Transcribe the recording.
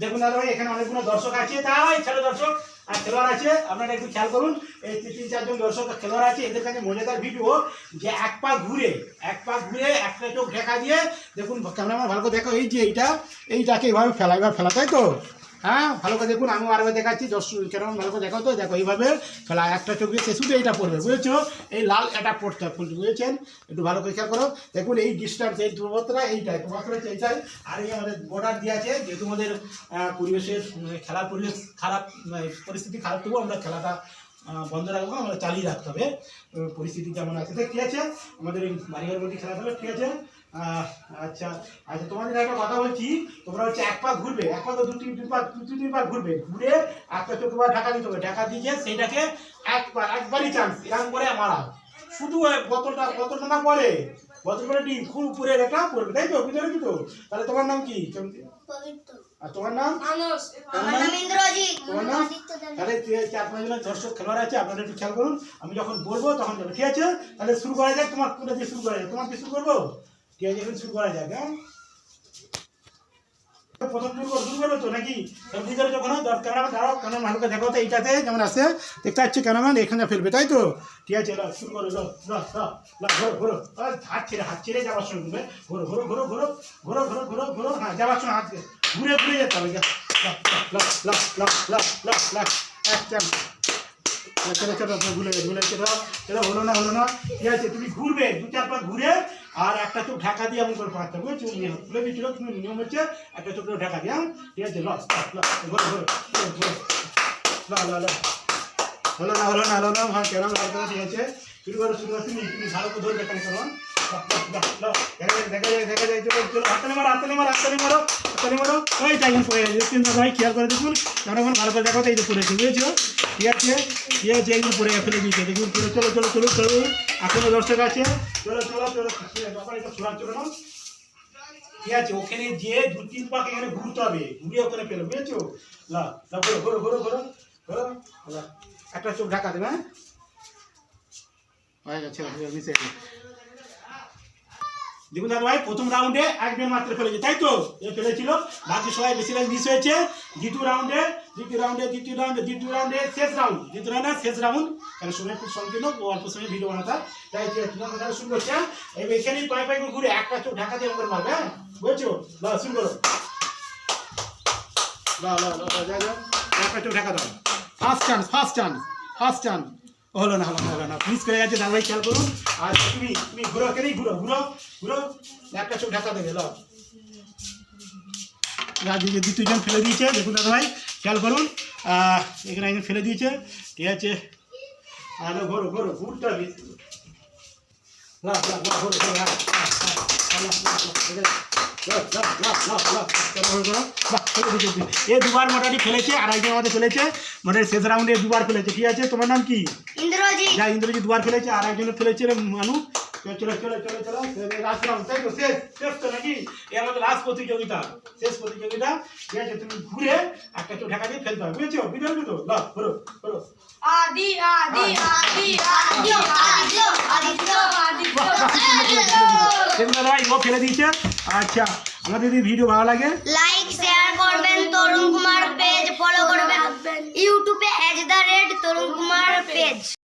দেখুন দাদা ভাই, এখানে অনেকগুলো দর্শক আছে। তাই ছেলে দর্শক আর খেলোয়াড় আছে, আপনারা একটু খেয়াল করুন, এই তিন চারজন দর্শক খেলোয়াড় আছে, এদের কাছে মজাদার ভিডিও যে এক পা ঘুরে, এক পা ঘুরে একটা চোখ ঢেকা দিয়ে, দেখুন, ক্যামেরাম্যান ভালো করে দেখো, এই যে এইটা, এইটাকে এইভাবে ফেলা এবার ফেলা, তাই তো? হ্যাঁ ভালো করে দেখুন আমি আরও দেখাচ্ছি দশ কেমন ভালো করে দেখাও তো। দেখো, এইভাবে ফেলা একটা চোখ দিয়ে শুধু এইটা পড়বে, বুঝেছ? এই লাল এটা পড়তে হবে ফুলটি বুঝেছেন? একটু ভালো করে খেয়াল করো। দেখুন, এই ডিস্টার্ব এই দূরত্বটা এইটাই দূরত্বটা চাই আর এই আমাদের বর্ডার দিয়ে আছে, যেহেতু আমাদের পরিবেশের খেলার পরিবেশ খারাপ পরিস্থিতি খারাপ, তবুও আমরা খেলাটা বন্ধ রাখব, আমরা চালিয়ে রাখতে হবে। পরিস্থিতি যেমন আছে? ঠিক আছে, আমাদের এই বাড়িঘর বলতে খেলা ঠিক আছে। আচ্ছা আচ্ছা তোমাদের একটা কথা বলছি, তোমরা হচ্ছে এক পা ঘুরবে, এক পা তো দু তিন পা দু তিন পা ঘুরবে। ঘুরে একটা চোখে পা ঢাকা দিতে হবে। ঢাকা দিয়ে সেইটাকে একবার একবারই চান্স এরকম করে মারা শুধু বোতলটা বোতলটা না পরে বোতল ডিম খুব উপরে একটা পড়বে তাই তো? বুঝতে পেরেছি তো তাহলে তোমার নাম কি? পবিত্র। আর তোমার নাম? তোমার নাম? তাহলে চার পাঁচ জনের দর্শক খেলোয়াড় আছে আপনারা একটু খেয়াল করুন। আমি যখন বলব তখন যাবে ঠিক আছে? তাহলে শুরু করা যাক। তোমার কোনটা দিয়ে শুরু করা যাক? তোমার দিয়ে শুরু করব? ঠিক আছে এখন শুরু করা যাক হ্যাঁ? প্রথম শুরু এইটাতে যেমন আছে? দেখতে পাচ্ছি ক্যামেরাম্যান এখানে ফেলবে, তাই তো? ঠিক আছে ঘোরো ঘোরো হাত ছেড়ে যাওয়ার সময় ঘুরবে। ঘোরো ঘোরো ঘোরো ঘোরো ঘোরো ঘোরো ঘোরো ঘোরো হ্যাঁ যাওয়ার হাত ঘুরে ঘুরে যেতে হবে চলো চলো ভুলে গেছে চলো চলো, হলো না হলো না। ঠিক আছে, তুমি ঘুরবে, দু, চার পা ঘুরে আর একটা তো ঢাকা দিয়ে এমন করে পাঠাতে হবে, চুল নিয়ে খুলে দিয়েছিল তুমি নিয়ম হচ্ছে একটা চোখ ঢাকা দিয়ে হ্যাঁ? ঠিক আছে, লস হলো না হলো না হলো না হ্যাঁ কেন ভালো ঠিক আছে? শুরু করে, শুরু করছি তুমি ভালো করে ধরবে চিন্তা ভাই খেয়াল করে দেখুন ভালো করে দেখো, এই তো করেছি বুঝেছ? ঠিক আছে? ঠিক আছে? এই যে পড়ে ফেলে দিয়েছে দেখুন, চলো চলো চলো চলো চলো। এখনও দর্শক আছে? চলো চলো চলো চলো ঠিক আছে? ওখানে যে দু, তিন পাক এখানে ঘুরতে হবে। ঘুরে ওখানে পেল বুঝেছ? লা ঘোরো ঘোরো ঘোরো ঘোরো একটা চোখ ঢাকা দেবে হ্যাঁ? হয়ে গেছে। দেখুন ভাই প্রথম রাউন্ডে একজন মাত্র ফেলেছে, তাই তো? এ ফেলেছিল, বাকি সবাই বেশিরভাগ মিস হয়েছে। দ্বিতীয় রাউন্ডে দ্বিতীয় রাউন্ডে দ্বিতীয় রাউন্ডে দ্বিতীয় রাউন্ডে শেষ রাউন্ড দ্বিতীয় রাউন্ডে শেষ রাউন্ড কারণ সময় খুব সংকীর্ণ অল্প সময় ভিডিও বানাতে হয়। তাই তোমার কথা শুরু করছে এবার এখানেই পায়ে করে ঘুরে একটা চোখ ঢাকা দিয়ে করে মারবে হ্যাঁ? বুঝছ? না শুরু করো। যা যা একটা চোখ ঢাকা দাও। First chance first chance first chance হলো না হলো না হলো না। মিস করে যাচ্ছে ভাই খেয়াল করুন। আর তুমি তুমি ঘুরো কেনেই ঘুরো ঘুরো ঘুরো। একটা চোখ ঢাকা দেবে লো যদি দুজন ফেলে দিয়েছে, দেখুন দাদাভাই, খেয়াল করুন। এখানে একজন ফেলে দিয়েছে। ঠিক আছে। আর, ঘোরো ঘোরো, ঘুরতে হবে। এ দুবার মোটামুটি একজন আমাদের ফেলেছে মোটামুটি শেষ রাউন্ডে দুবার ঠিক আছে তোমার নাম কি দুবার রে মানু চলো লাস্ট শেষ শেষ লাস্ট প্রতিযোগিতা শেষ প্রতিযোগিতা তুমি ঘুরে ঢাকা দিয়ে ফেলতে হবে বুঝেছ বুঝতে তো আদি আদি ফেলে দিয়েছে। আচ্ছা আমাদের যদি ভিডিও ভালো লাগে লাইক শেয়ার করবেন তরুণ কুমার পেজ ফলো করবেন। ইউটিউবে at the rate Tarun Kumar page